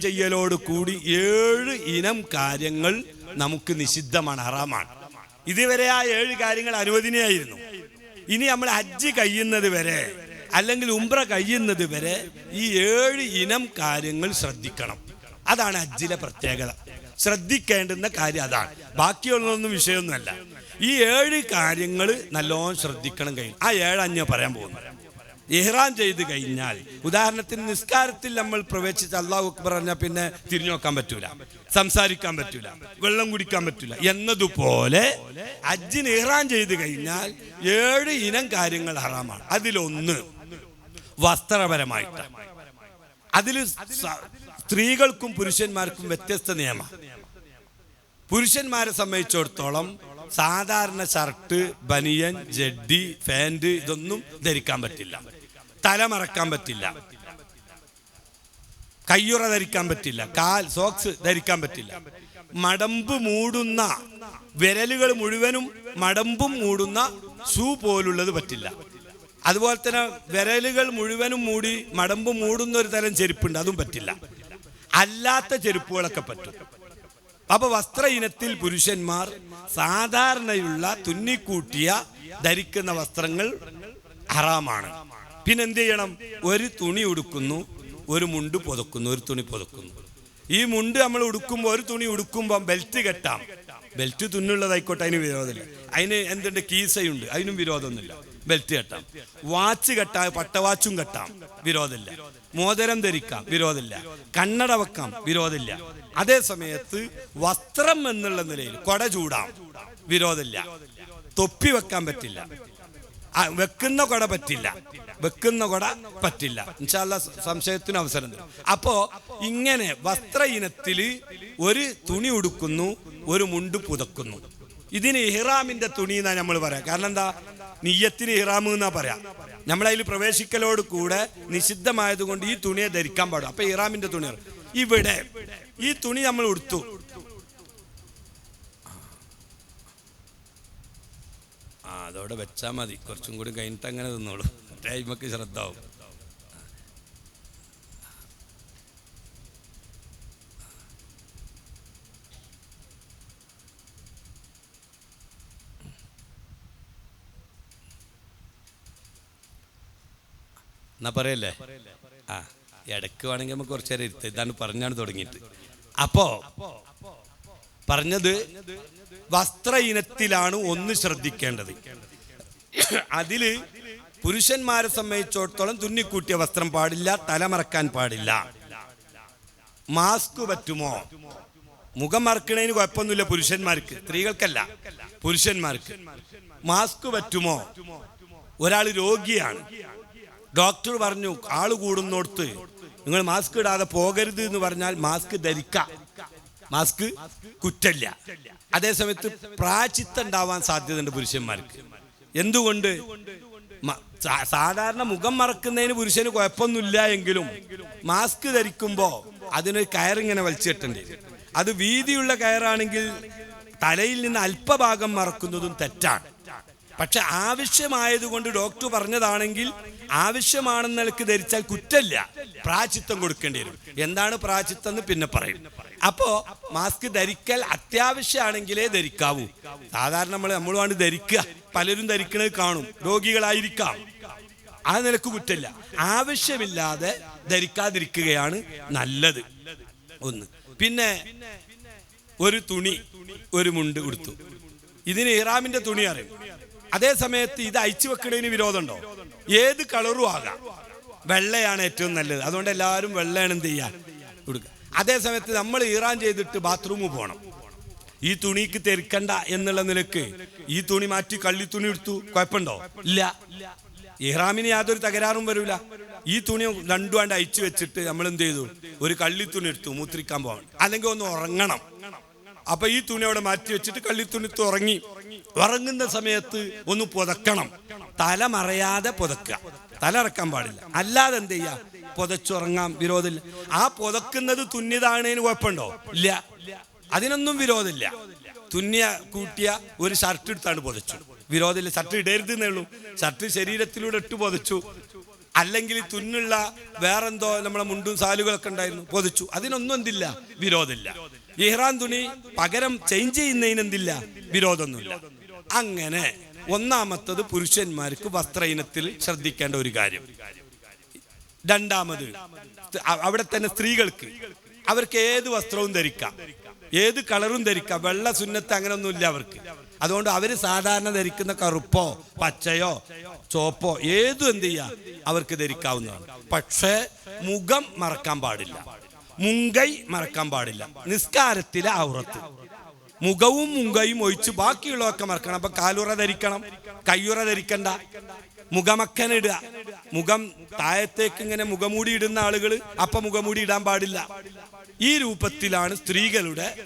ചെയ്യലോട് കൂടി ഏഴ് ഇനം കാര്യങ്ങൾ നമുക്ക് നിഷിദ്ധമാണ് ഹറാമാണ്. ഇതുവരെ ആ ഏഴ് കാര്യങ്ങൾ അനുവദനീയായിരുന്നു. ഇനി നമ്മൾ ഹജ്ജ് കഴിയുന്നത് വരെ അല്ലെങ്കിൽ ഉംറ കഴിയുന്നത് വരെ ഈ ഏഴ് ഇനം കാര്യങ്ങൾ ശ്രദ്ധിക്കണം. അതാണ് ഹജ്ജിലെ പ്രത്യേകത. ശ്രദ്ധിക്കേണ്ടുന്ന കാര്യം അതാണ്. ബാക്കിയുള്ളതൊന്നും വിഷയമൊന്നുമല്ല. ഈ ഏഴ് കാര്യങ്ങൾ നല്ലോണം ശ്രദ്ധിക്കണം കഴിയും ആ ഏഴ് അഞ്ഞ പറയാൻ പോകുന്നു. ഇഹ്റാം ചെയ്ത് കഴിഞ്ഞാൽ ഉദാഹരണത്തിന് നിസ്കാരത്തിൽ നമ്മൾ പ്രവേശിച്ച് അള്ളാഹു അക്ബർ പറഞ്ഞാൽ പിന്നെ തിരിഞ്ഞു നോക്കാൻ പറ്റൂല സംസാരിക്കാൻ പറ്റൂല വെള്ളം കുടിക്കാൻ പറ്റൂല എന്നതുപോലെ അജ്ജിന് ഇഹ്റാം ചെയ്ത് കഴിഞ്ഞാൽ ഏഴ് ഇനം കാര്യങ്ങൾ ഹറാമാണ്. അതിലൊന്ന് വസ്ത്രപരമായിട്ട് അതിൽ സ്ത്രീകൾക്കും പുരുഷന്മാർക്കും വ്യത്യസ്ത നിയമം പുരുഷന്മാരെ സംബന്ധിച്ചിടത്തോളം സാധാരണ ഷർട്ട് ബനിയൻ ജഡ്ഡി ഫാന്റ് ഇതൊന്നും ധരിക്കാൻ പറ്റില്ല. തല മറക്കാൻ പറ്റില്ല. കയ്യുറ ധരിക്കാൻ പറ്റില്ല. കാൽ സോക്സ് ധരിക്കാൻ പറ്റില്ല. മടമ്പ് മൂടുന്ന വിരലുകൾ മുഴുവനും മടമ്പും മൂടുന്ന സൂ പോലുള്ളത് പറ്റില്ല. അതുപോലെ തന്നെ വിരലുകൾ മുഴുവനും മൂടി മടമ്പ് മൂടുന്ന ഒരു തരം ചെരുപ്പുണ്ട്. അതും പറ്റില്ല. അല്ലാത്ത ചെരുപ്പുകളൊക്കെ പറ്റും. അപ്പൊ വസ്ത്ര ഇനത്തിൽ പുരുഷന്മാർ സാധാരണയുള്ള തുന്നിക്കൂട്ടിയ ധരിക്കുന്ന വസ്ത്രങ്ങൾ ഹറാമാണ്. പിന്നെ എന്ത് ചെയ്യണം ഒരു തുണി ഉടുക്കുന്നു ഒരു മുണ്ട് പുതക്കുന്നു ഒരു തുണി പുതക്കുന്നു. ഈ മുണ്ട് നമ്മൾ ഉടുക്കുമ്പോൾ ഒരു തുണി ഉടുക്കുമ്പോൾ ബെൽറ്റ് കെട്ടാം. ബെൽറ്റ് തുന്നുള്ളതായിക്കോട്ടെ അതിന് വിരോധമില്ല. അതിന് എന്തുണ്ട്? കീസയുണ്ട് അതിനും വിരോധമൊന്നുമില്ല. ബെൽറ്റ് കെട്ടാം. വാച്ച് കെട്ടാം പട്ടവാച്ചും കെട്ടാം. വിരോധമില്ല. മോതിരം ധരിക്കാം വിരോധമില്ല. കണ്ണട വെക്കാം വിരോധമില്ല. അതേ സമയത്ത് വസ്ത്രം എന്നുള്ള നിലയിൽ കൊട ചൂടാം വിരോധമില്ല. തൊപ്പി വെക്കാൻ പറ്റില്ല. വെക്കുന്ന കൊട പറ്റില്ല. വെക്കുന്ന കൊട പറ്റില്ല. ഇൻഷാല്ല സംശയത്തിന് അവസരം തരും. അപ്പോ ഇങ്ങനെ വസ്ത്ര ഇനത്തിൽ ഒരു തുണി ഉടുക്കുന്നു ഒരു മുണ്ട് പുതക്കുന്നു. ഇതിന് ഇഹ്റാമിന്റെ തുണി എന്നാ നമ്മൾ പറയാം. കാരണം എന്താ? നീയത്തിന് ഇഹ്റാം എന്നാ പറയാം. നമ്മളതിൽ പ്രവേശിക്കലോട് കൂടെ നിഷിദ്ധമായതുകൊണ്ട് ഈ തുണിയെ ധരിക്കാൻ പാടും. അപ്പൊ ഇഹ്റാമിന്റെ തുണി ഇവിടെ ഈ തുണി നമ്മൾ ഉടുത്തു. ആ അതോടെ വെച്ചാൽ മതി. കുറച്ചും കൂടി കഴിഞ്ഞിട്ട് അങ്ങനെ തിന്നോളൂ. ടൈമൊക്കെ ശ്രദ്ധ ആവും എന്നാ പറയല്ലേ? ആ ഇടയ്ക്ക് വേണമെങ്കിൽ നമുക്ക് കുറച്ചേരം നേരം ഇതാണ് പറഞ്ഞാണ് തുടങ്ങിയിട്ട്. അപ്പോ പറഞ്ഞത് വസ്ത്ര ഇനത്തിലാണ് ഒന്ന് ശ്രദ്ധിക്കേണ്ടത്. അതിൽ പുരുഷന്മാരെ സംബന്ധിച്ചിടത്തോളം തുന്നിക്കൂട്ടിയ വസ്ത്രം പാടില്ല തലമറക്കാൻ പാടില്ല. മാസ്ക് പറ്റുമോ? മുഖം മറക്കണതിന് കുഴപ്പമൊന്നുമില്ല പുരുഷന്മാർക്ക് സ്ത്രീകൾക്കല്ല പുരുഷന്മാർക്ക്. മാസ്ക് പറ്റുമോ? ഒരാൾ രോഗിയാണ്. ഡോക്ടർ പറഞ്ഞു ആൾ കൂടുന്നോടത്ത് നിങ്ങൾ മാസ്ക് ഇടാതെ പോകരുത് എന്ന് പറഞ്ഞാൽ മാസ്ക് ധരിക്കാം. മാസ്ക് കുറ്റല്ല. അതേസമയത്ത് പ്രാചിത്തം ഉണ്ടാവാൻ സാധ്യതയുണ്ട് പുരുഷന്മാർക്ക്. എന്തുകൊണ്ട്? സാധാരണ മുഖം മറക്കുന്നതിന് പുരുഷന് കുഴപ്പമൊന്നുമില്ല എങ്കിലും മാസ്ക് ധരിക്കുമ്പോൾ അതിന് കയറിങ്ങനെ വലിച്ചു കെട്ടേണ്ടി അത് വീതിയുള്ള കയറാണെങ്കിൽ തലയിൽ നിന്ന് അല്പഭാഗം മറക്കുന്നതും തെറ്റാണ്. പക്ഷെ ആവശ്യമായതുകൊണ്ട് ഡോക്ടർ പറഞ്ഞതാണെങ്കിൽ ആവശ്യമാണെന്ന് നിലയ്ക്ക് ധരിച്ചാൽ കുറ്റല്ല. പ്രാചിത്വം കൊടുക്കേണ്ടി വരും. എന്താണ് പ്രാചിത്വം എന്ന് പിന്നെ പറയും. അപ്പോ മാസ്ക് ധരിക്കൽ അത്യാവശ്യമാണെങ്കിലേ ധരിക്കാവൂ. സാധാരണ നമ്മൾ നമ്മളുമാണ് ധരിക്കുക. പലരും ധരിക്കുന്നത് കാണും. രോഗികളായിരിക്കാം. ആ നിലയ്ക്ക് കുറ്റല്ല. ആവശ്യമില്ലാതെ ധരിക്കാതിരിക്കുകയാണ് നല്ലത്. ഒന്ന്. പിന്നെ ഒരു തുണി ഒരു മുണ്ട് കൊടുത്തു ഇതിന് ഇറാമിന്റെ തുണി അറിയും. അതേ സമയത്ത് ഇത് അയച്ചു വെക്കുന്നതിന് വിരോധമുണ്ടോ? ഏത് കളറും ആകാം. വെള്ളയാണ് ഏറ്റവും നല്ലത്. അതുകൊണ്ട് എല്ലാവരും വെള്ളയാണ് എന്ത് ചെയ്യാൻ കൊടുക്കുക അതേ സമയത്ത് നമ്മൾ ഈറാൻ ചെയ്തിട്ട് ബാത്റൂമിൽ പോകണം. ഈ തുണിക്ക് തെരുക്കണ്ട എന്നുള്ള നിലയ്ക്ക് ഈ തുണി മാറ്റി കള്ളി തുണി എടുത്തു കുഴപ്പമുണ്ടോ? ഇല്ല. ഇഹ്റാമിന് യാതൊരു തകരാറും വരൂല. ഈ തുണി രണ്ടുമാണ്ട് അയച്ചു വെച്ചിട്ട് നമ്മൾ എന്ത് ചെയ്തു? ഒരു കള്ളി തുണി എടുത്തു മൂത്രിക്കാൻ പോകണം. അല്ലെങ്കിൽ ഒന്ന് ഉറങ്ങണം. അപ്പൊ ഈ തുണി അവിടെ മാറ്റി വെച്ചിട്ട് കള്ളി തുണി ഉറങ്ങി. ഉറങ്ങുന്ന സമയത്ത് ഒന്ന് പുതക്കണം. തല മറയാതെ പുതക്കുക. തല ഇറക്കാൻ പാടില്ല. അല്ലാതെ എന്ത് ചെയ്യാ? പുതച്ചുറങ്ങാം. വിരോധമില്ല. ആ പുതക്കുന്നത് തുന്നിയതാണേന് കുഴപ്പമുണ്ടോ? ഇല്ല. അതിനൊന്നും വിരോധമില്ല. തുന്നിയ കൂട്ടിയ ഒരു ഷർട്ട് എടുത്താണ് പുതച്ചു. വിരോധമില്ല. ഷർട്ട് ഇടരുത് എന്നേ ഉള്ളൂ. ഷർട്ട് ശരീരത്തിലൂടെ ഇട്ട് പുതച്ചു. അല്ലെങ്കിൽ തുന്നുള്ള വേറെന്തോ നമ്മളെ മുണ്ടും സാലുകളൊക്കെ ഉണ്ടായിരുന്നു. പൊതിച്ചു. അതിനൊന്നും എന്തില്ല? വിരോധമില്ല. ഇഹ്റാൻ തുണി പകരം ചേഞ്ച് ചെയ്യുന്നതിന് എന്തില്ല? വിരോധമൊന്നുമില്ല. അങ്ങനെ ഒന്നാമത്തത് പുരുഷന്മാർക്ക് വസ്ത്ര ഇനത്തിൽ ശ്രദ്ധിക്കേണ്ട ഒരു കാര്യം. രണ്ടാമത് അവിടെ തന്നെ സ്ത്രീകൾക്ക് അവർക്ക് ഏത് വസ്ത്രവും ധരിക്കാം. ഏത് കളറും ധരിക്കാം. വെള്ള സുന്നത്ത് അങ്ങനെയൊന്നുമില്ല അവർക്ക്. അതുകൊണ്ട് അവർ സാധാരണ ധരിക്കുന്ന കറുപ്പോ പച്ചയോ ചോപ്പോ ഏതും എന്ത് ചെയ്യാം അവർക്ക് ധരിക്കാവുന്നതാണ്. പക്ഷേ മുഖം മറക്കാൻ പാടില്ല. മുങ്കൈ മറക്കാൻ പാടില്ല. നിസ്കാരത്തിലെ ഔറത്ത്. മുഖവും മുങ്കയും ഒഴിച്ച് ബാക്കിയുള്ളതൊക്കെ മറക്കണം. അപ്പൊ കാലുറ ധരിക്കണം. കയ്യുറ ധരിക്കണ്ട. മുഖമക്കനിടുക മുഖം താഴത്തേക്ക് ഇങ്ങനെ മുഖമൂടി ഇടുന്ന ആളുകൾ അപ്പൊ മുഖമൂടി ഇടാൻ പാടില്ല. ഈ രൂപത്തിലാണ് സ്ത്രീകളുടെ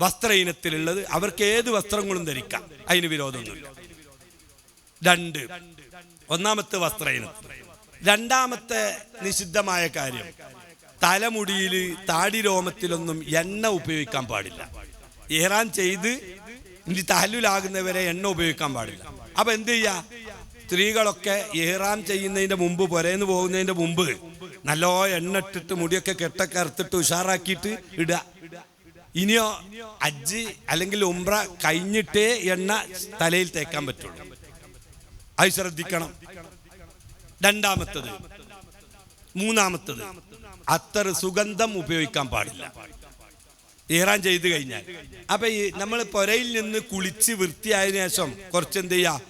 വസ്ത്ര ഇനത്തിലുള്ളത് അവർക്ക് ഏത് വസ്ത്രങ്ങളും ധരിക്കാം. അതിന് വിരോധമൊന്നുമില്ല. രണ്ട്. ഒന്നാമത്തെ വസ്ത്ര രണ്ടാമത്തെ നിഷിദ്ധമായ കാര്യം. തലമുടിയിൽ താടി രോമത്തിലൊന്നും എണ്ണ ഉപയോഗിക്കാൻ പാടില്ല. ഇഹ്റാൻ ചെയ്ത് ഇനി തഹല്ലുലാകുന്നവരെ എണ്ണ ഉപയോഗിക്കാൻ പാടില്ല. അപ്പൊ എന്ത് ചെയ്യാ? സ്ത്രീകളൊക്കെ ഇഹ്റാം ചെയ്യുന്നതിന്റെ മുമ്പ് പുരേന്ന് പോകുന്നതിന്റെ മുമ്പ് നല്ലോ എണ്ണ ഇട്ടിട്ട് മുടിയൊക്കെ കെട്ടൊക്കെ അറുത്തിട്ട് ഉഷാറാക്കിയിട്ട് ഇടുക. ഇനിയോ അജ്ജ് അല്ലെങ്കിൽ ഉംറ കഴിഞ്ഞിട്ടേ എണ്ണ തലയിൽ തേക്കാൻ പറ്റുള്ളൂ. അത് ശ്രദ്ധിക്കണം. രണ്ടാമത്തത് മൂന്നാമത്തത് അത്തർ സുഗന്ധം ഉപയോഗിക്കാൻ പാടില്ല. ഇഹ്റാൻ ചെയ്ത് കഴിഞ്ഞാൽ. അപ്പൊ ഈ നമ്മൾ പുരയിൽ നിന്ന് കുളിച്ച് വൃത്തിയായതിനു ശേഷം കുറച്ച് എന്ത് ചെയ്യാ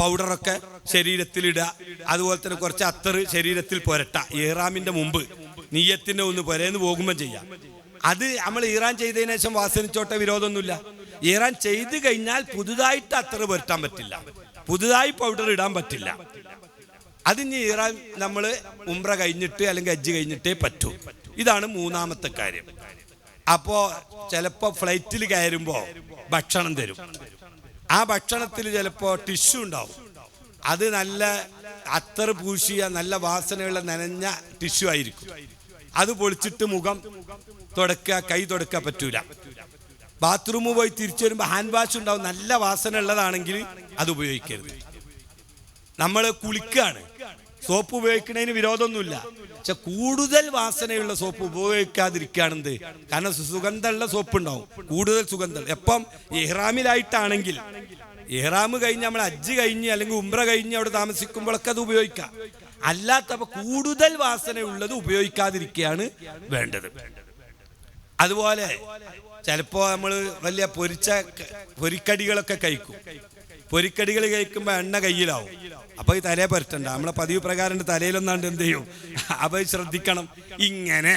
പൗഡറൊക്കെ ശരീരത്തിൽ ഇടുക. അതുപോലെ തന്നെ കുറച്ച് അത്തറ് ശരീരത്തിൽ പുരട്ട. ഇഹ്റാമിന്റെ മുമ്പ് നീയത്തിന്റെ ഒന്ന് പുരയെന്ന് പോകുമ്പോൾ ചെയ്യാം. അത് നമ്മൾ ഇറാൻ ചെയ്തതിനു ശേഷം വാസനിച്ചോട്ടെ വിരോധമൊന്നുമില്ല. ഇറാൻ ചെയ്ത് കഴിഞ്ഞാൽ പുതുതായിട്ട് അത്തറ് പുരട്ടാൻ പറ്റില്ല. പുതുതായി പൗഡർ ഇടാൻ പറ്റില്ല. അതിന് ഇറാൻ നമ്മൾ ഉംറ കഴിഞ്ഞിട്ട് അല്ലെങ്കിൽ അജ്ജ് കഴിഞ്ഞിട്ടേ പറ്റൂ. ഇതാണ് മൂന്നാമത്തെ കാര്യം. അപ്പോ ചിലപ്പോ ഫ്ലൈറ്റിൽ കയറുമ്പോ ഭക്ഷണം തരും. ആ ഭക്ഷണത്തിൽ ചിലപ്പോ ടിഷ്യൂ ഉണ്ടാവും. അത് നല്ല അത്തർ പൂശിയ നല്ല വാസനയുള്ള നനഞ്ഞ ടിഷ്യൂ ആയിരിക്കും. അത് പൊളിച്ചിട്ട് മുഖം തുടക്കുക കൈ തുടക്കുക പറ്റൂല. ബാത്റൂമിൽ പോയി തിരിച്ചു വരുമ്പോൾ ഹാൻഡ് വാഷ് ഉണ്ടാവും. നല്ല വാസന ഉള്ളതാണെങ്കിൽ അത് ഉപയോഗിക്കരുത്. നമ്മൾ കുളിക്കാണ്. സോപ്പ് ഉപയോഗിക്കുന്നതിന് വിരോധമൊന്നുമില്ല. പക്ഷെ കൂടുതൽ വാസനയുള്ള സോപ്പ് ഉപയോഗിക്കാതിരിക്കുകയാണെന്ത്? കാരണം സുഗന്ധമുള്ള സോപ്പ് ഉണ്ടാവും കൂടുതൽ സുഗന്ധം. എപ്പം? ഇഹ്റാമിലായിട്ടാണെങ്കിൽ ഇഹ്റാം കഴിഞ്ഞ് നമ്മൾ അജ്ജ് കഴിഞ്ഞ് അല്ലെങ്കിൽ ഉംറ കഴിഞ്ഞ് അവിടെ താമസിക്കുമ്പോഴൊക്കെ അത് ഉപയോഗിക്കാം. അല്ലാത്തപ്പോ കൂടുതൽ വാസനയുള്ളത് ഉപയോഗിക്കാതിരിക്കുകയാണ് വേണ്ടത്. അതുപോലെ ചിലപ്പോ നമ്മൾ വലിയ പൊരിച്ച പൊരിക്കടികളൊക്കെ കഴിക്കും. പൊരിക്കടികൾ കഴിക്കുമ്പോൾ എണ്ണ കയ്യിലാവും. അപ്പൊ ഈ തലയെ പരട്ടണ്ട. നമ്മളെ പതിവ് പ്രകാരം തലയിലൊന്നാണ്ട് എന്ത് ചെയ്യും? അപ്പൊ ശ്രദ്ധിക്കണം. ഇങ്ങനെ.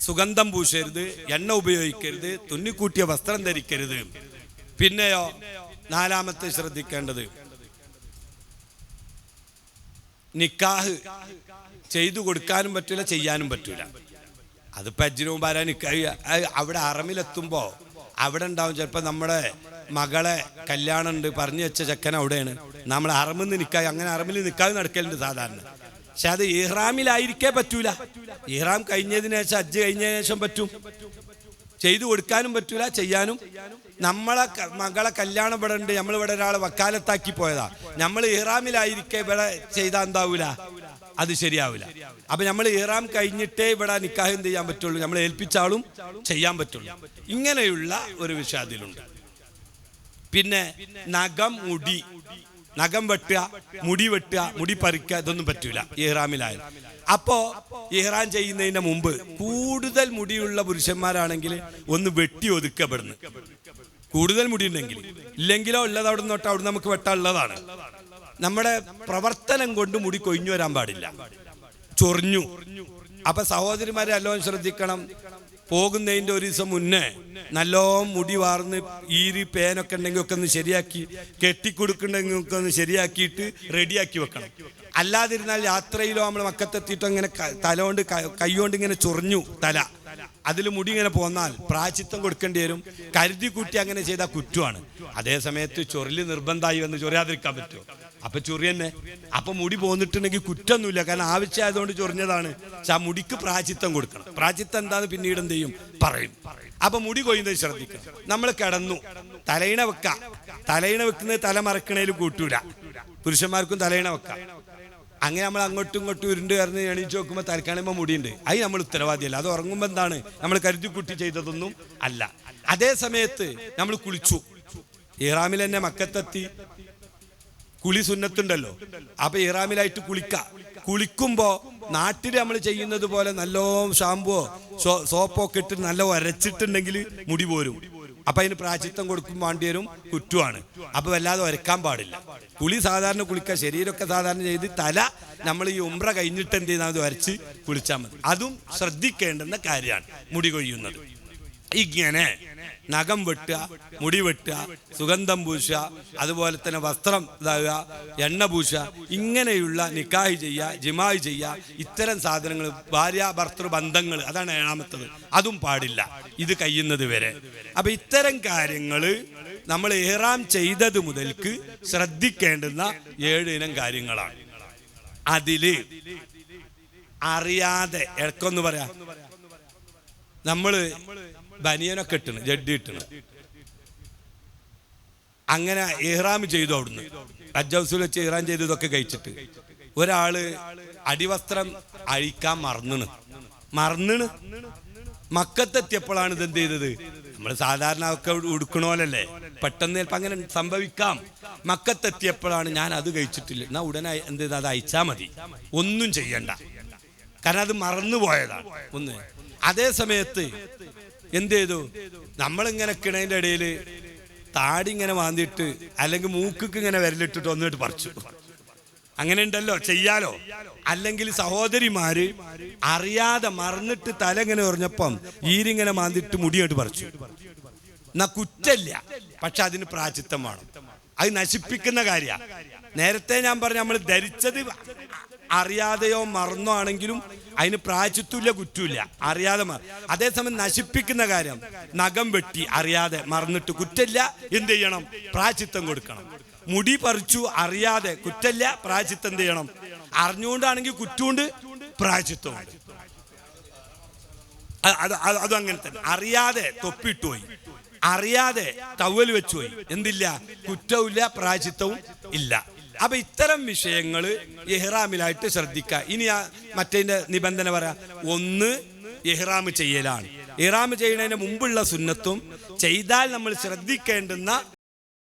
സുഗന്ധം പൂശരുത് എണ്ണ ഉപയോഗിക്കരുത് തുന്നിക്കൂട്ടിയ വസ്ത്രം ധരിക്കരുത്. പിന്നെയോ നാലാമത്തെ ശ്രദ്ധിക്കേണ്ടത്. നിക്കാഹ് ചെയ്തു കൊടുക്കാനും പറ്റൂല ചെയ്യാനും പറ്റൂല. അതിപ്പോ അജ്ജിനും പാരാ നിക്കാഹ് അവിടെ അറമിലെത്തുമ്പോ അവിടെ ഉണ്ടാവും. ചിലപ്പോൾ നമ്മുടെ മകളെ കല്യാണം ഉണ്ട്. പറഞ്ഞു വെച്ച ചെക്കൻ അവിടെയാണ്. നമ്മൾ അറമിൽ നിക്കാഹ് അങ്ങനെ അറമിൽ നിൽക്കാതെ നടക്കലുണ്ട് സാധാരണ. പക്ഷെ അത് ഇഹ്റാമിലായിരിക്കേ പറ്റൂല. ഇഹ്റാം കഴിഞ്ഞതിന് ശേഷം അജ്ജ് കഴിഞ്ഞതിന് ശേഷം പറ്റും. ചെയ്തു കൊടുക്കാനും പറ്റൂല ചെയ്യാനും. നമ്മളെ മകളെ കല്യാണം ഇവിടെ നമ്മൾ ഇവിടെ ഒരാളെ വക്കാലത്താക്കി പോയതാ. നമ്മൾ ഇറാമിലായിരിക്കെ ഇവിടെ ചെയ്താൽ എന്താവൂല? അത് ശരിയാവില്ല അപ്പൊ നമ്മൾ ഇറാം കഴിഞ്ഞിട്ടേ ഇവിടെ നിക്കാഹ് എന്ത് ചെയ്യാൻ പറ്റുള്ളൂ? നമ്മൾ ഏൽപ്പിച്ചാളും ചെയ്യാൻ പറ്റുള്ളൂ. ഇങ്ങനെയുള്ള ഒരു വിഷയം പിന്നെ നഖം മുടി. നഖം വെട്ടുക മുടി വെട്ടുക മുടി പറിക്കുക ഇതൊന്നും പറ്റൂല. ഇഹ്റാമിലായാലും. അപ്പോ ഇഹ്റാൻ ചെയ്യുന്നതിന് മുമ്പ് കൂടുതൽ മുടിയുള്ള പുരുഷന്മാരാണെങ്കിൽ ഒന്ന് വെട്ടി ഒതുക്കപ്പെടുന്നു കൂടുതൽ മുടി ഉണ്ടെങ്കിൽ ഇല്ലെങ്കിലോ ഉള്ളത് അവിടെ നിന്ന് തൊട്ട് അവിടെ നമുക്ക് വെട്ടാനുള്ളതാണ് നമ്മുടെ പ്രവർത്തനം കൊണ്ട് മുടി കൊഴിഞ്ഞു വരാൻ പാടില്ല. ചൊറിഞ്ഞു. അപ്പൊ സഹോദരിമാരെ അല്ലോന്ന് ശ്രദ്ധിക്കണം. പോകുന്നതിന്റെ ഒരു ദിവസം മുന്നേ നല്ലോം മുടി വാർന്ന് ഈരി പേനൊക്കെ ഉണ്ടെങ്കിൽ ഒക്കെ ഒന്ന് ശരിയാക്കി കെട്ടിക്കൊടുക്കുന്നുണ്ടെങ്കിൽ ഒക്കെ ഒന്ന് ശരിയാക്കിയിട്ട് റെഡിയാക്കി വെക്കണം. അല്ലാതിരുന്നാൽ യാത്രയിലോ നമ്മൾ മക്കത്തെത്തിയിട്ടോ ഇങ്ങനെ തലകൊണ്ട് കൈകൊണ്ട് ഇങ്ങനെ ചൊറിഞ്ഞു തല. അതിൽ മുടി ഇങ്ങനെ പോന്നാൽ പ്രാചിത്വം കൊടുക്കേണ്ടി വരും. കരുതി കൂട്ടി അങ്ങനെ ചെയ്താൽ കുറ്റമാണ് അതേ സമയത്ത് ചൊറിൽ നിർബന്ധമായി വന്ന് ചൊറിയാതിരിക്കാൻ പറ്റുമോ? അപ്പൊ ചൊറി തന്നെ. അപ്പൊ മുടി പോന്നിട്ടുണ്ടെങ്കിൽ കുറ്റൊന്നുമില്ല. കാരണം ആവശ്യമായതുകൊണ്ട് ചൊറിഞ്ഞതാണ്. പക്ഷെ ആ മുടിക്ക് പ്രാചിത്വം കൊടുക്കണം. പ്രാചിത്വം എന്താന്ന് പിന്നീട് എന്ത് ചെയ്യും? പറയും. അപ്പൊ മുടി കൊയ്യുന്നത് ശ്രദ്ധിക്കണം. നമ്മൾ കിടന്നു. തലയിണ വെക്ക. തലയിണ വെക്കുന്നത് തല മറക്കണേലും കൂട്ടൂല. പുരുഷന്മാർക്കും തലയിണ വെക്കാം. അങ്ങനെ നമ്മൾ അങ്ങോട്ടും ഇങ്ങോട്ടും ഉരുണ്ട് കയറുന്ന എണീച്ച് നോക്കുമ്പോൾ തൽക്കാലം മുടിയുണ്ട്. അത് നമ്മൾ ഉത്തരവാദിയല്ല. അത് ഉറങ്ങുമ്പോൾ എന്താണ്? നമ്മൾ കരുതി കുട്ടി ചെയ്തതൊന്നും അല്ല. അതേ സമയത്ത് നമ്മൾ കുളിച്ചു. ഇറാമിൽ തന്നെ മക്കത്തെത്തി. കുളി സുന്നത്തുണ്ടല്ലോ. അപ്പൊ ഇറാമിലായിട്ട് കുളിക്ക. കുളിക്കുമ്പോ നാട്ടിൽ നമ്മൾ ചെയ്യുന്നത് പോലെ നല്ലോ ഷാമ്പുവോ സോപ്പോ ഒക്കെ ഇട്ട് നല്ല ഉരച്ചിട്ടുണ്ടെങ്കിൽ മുടി പോരും. അപ്പൊ അതിന് പ്രാചിത്വം കൊടുക്കും വേണ്ടി വരും കുറ്റുമാണ് അപ്പൊ വല്ലാതെ ഒരക്കാൻ പാടില്ല. കുളി സാധാരണ കുളിക്കുക ശരീരമൊക്കെ സാധാരണ ചെയ്ത് തല നമ്മൾ ഈ ഉമ്ര കഴിഞ്ഞിട്ട് എന്ത് ചെയ്താൽ അത് വരച്ച് കുളിച്ചാൽ മതി. അതും ശ്രദ്ധിക്കേണ്ടുന്ന കാര്യമാണ് മുടി കൊയ്യുന്നത് ഇങ്ങനെ നഖം വെട്ടുക മുടി വെട്ടുക സുഗന്ധം പൂശുക അതുപോലെ തന്നെ വസ്ത്രം ഇതാകുക എണ്ണ പൂശുക ഇങ്ങനെയുള്ള നിക്കാഹ് ചെയ്യുക ജിമാഹ് ചെയ്യുക ഇത്തരം സാധനങ്ങൾ ഭാര്യ ഭർത്തൃ ബന്ധങ്ങൾ അതാണ് ഏഴാമത്തത്. അതും പാടില്ല. ഇത് കഴിയുന്നത് വരെ. അപ്പൊ ഇത്തരം കാര്യങ്ങൾ നമ്മൾ ഏറാം ചെയ്തത് മുതൽക്ക് ശ്രദ്ധിക്കേണ്ടുന്ന ഏഴ് ഇനം കാര്യങ്ങളാണ്. അതിൽ അറിയാതെ ഇടക്കൊന്ന് പറയാ. നമ്മൾ ബനിയനൊക്കെ ഇട്ടണ് ജഡ്ഡി ഇട്ടണ് അങ്ങനെ ഇഹ്റാം ചെയ്തു അവിടുന്ന്. ഹജ്ജ് ഹൗസിൽ വെച്ച് ഇഹ്റാം ചെയ്തതൊക്കെ കഴിച്ചിട്ട്. ഒരാൾ അടിവസ്ത്രം അഴിക്കാൻ മറന്നിണ്. മറന്നിണ്? മക്കത്തെത്തിയപ്പോഴാണ് ഇത് എന്ത് ചെയ്തത്? നമ്മൾ സാധാരണ ഒക്കെ ഉടുക്കണോലല്ലേ? പെട്ടെന്ന് ചിലപ്പോൾ അങ്ങനെ സംഭവിക്കാം. മക്കത്തെത്തിയപ്പോഴാണ് ഞാൻ അത് കഴിച്ചിട്ടില്ല. എന്നാ ഉടനെ എന്ത് ചെയ്ത്? അത് അയച്ചാൽ മതി. ഒന്നും ചെയ്യണ്ട. കാരണം അത് മറന്നു പോയതാണ് ഒന്ന്. അതേ സമയത്ത് എന്ത് ചെയ്തു? നമ്മളിങ്ങനെ കിണേന്റെ ഇടയിൽ താടി ഇങ്ങനെ വാന്തിട്ട് അല്ലെങ്കിൽ മൂക്കിക്ക് ഇങ്ങനെ വിരലിട്ടിട്ട് ഒന്നിട്ട് പറിച്ചു. അങ്ങനെ ഉണ്ടല്ലോ ചെയ്യാലോ? അല്ലെങ്കിൽ സഹോദരിമാര് അറിയാതെ മറന്നിട്ട് തല ഇങ്ങനെ ഉറഞ്ഞപ്പം ഈരിങ്ങനെ മാന്തിട്ട് മുടിയായിട്ട് പറിച്ചു. എന്നാ കുറ്റല്ല പക്ഷെ അതിന് പ്രാചിത്വം വേണം. അത് നശിപ്പിക്കുന്ന കാര്യ. നേരത്തെ ഞാൻ പറഞ്ഞ നമ്മൾ ധരിച്ചത് അറിയാതെയോ മറന്നോ ആണെങ്കിലും അതിന് പ്രായച്ചിത്തൂല്ല കുറ്റമില്ല. അറിയാതെ മാറി അതേസമയം നശിപ്പിക്കുന്ന കാര്യം നഖം വെട്ടി അറിയാതെ മറന്നിട്ട് കുറ്റമില്ല എന്ത് ചെയ്യണം? പ്രായച്ചിത്തം കൊടുക്കണം. മുടി പറിച്ചു അറിയാതെ കുറ്റമില്ല പ്രായച്ചിത്തം എന്ത് ചെയ്യണം? അറിഞ്ഞുകൊണ്ടാണെങ്കിൽ കുറ്റമുണ്ട് പ്രായച്ചിത്തമുണ്ട്. അത് അത് അങ്ങനെ തന്നെ. അറിയാതെ തൊപ്പിട്ട് പോയി. അറിയാതെ തവൽ വെച്ചു പോയി. എന്തില്ല? കുറ്റവുമില്ല പ്രായച്ചിത്തവും ഇല്ല. അപ്പൊ ഇത്തരം വിഷയങ്ങൾ ഇഹ്റാമിലായിട്ട് ശ്രദ്ധിക്കുക ഇനി ആ മറ്റേ നിബന്ധന പറയാ. ഒന്ന് ഇഹ്റാം ചെയ്യലാണ്. ഇഹ്റാം ചെയ്യുന്നതിന് മുമ്പുള്ള സുന്നത്തും ചെയ്താൽ നമ്മൾ ശ്രദ്ധിക്കേണ്ടുന്ന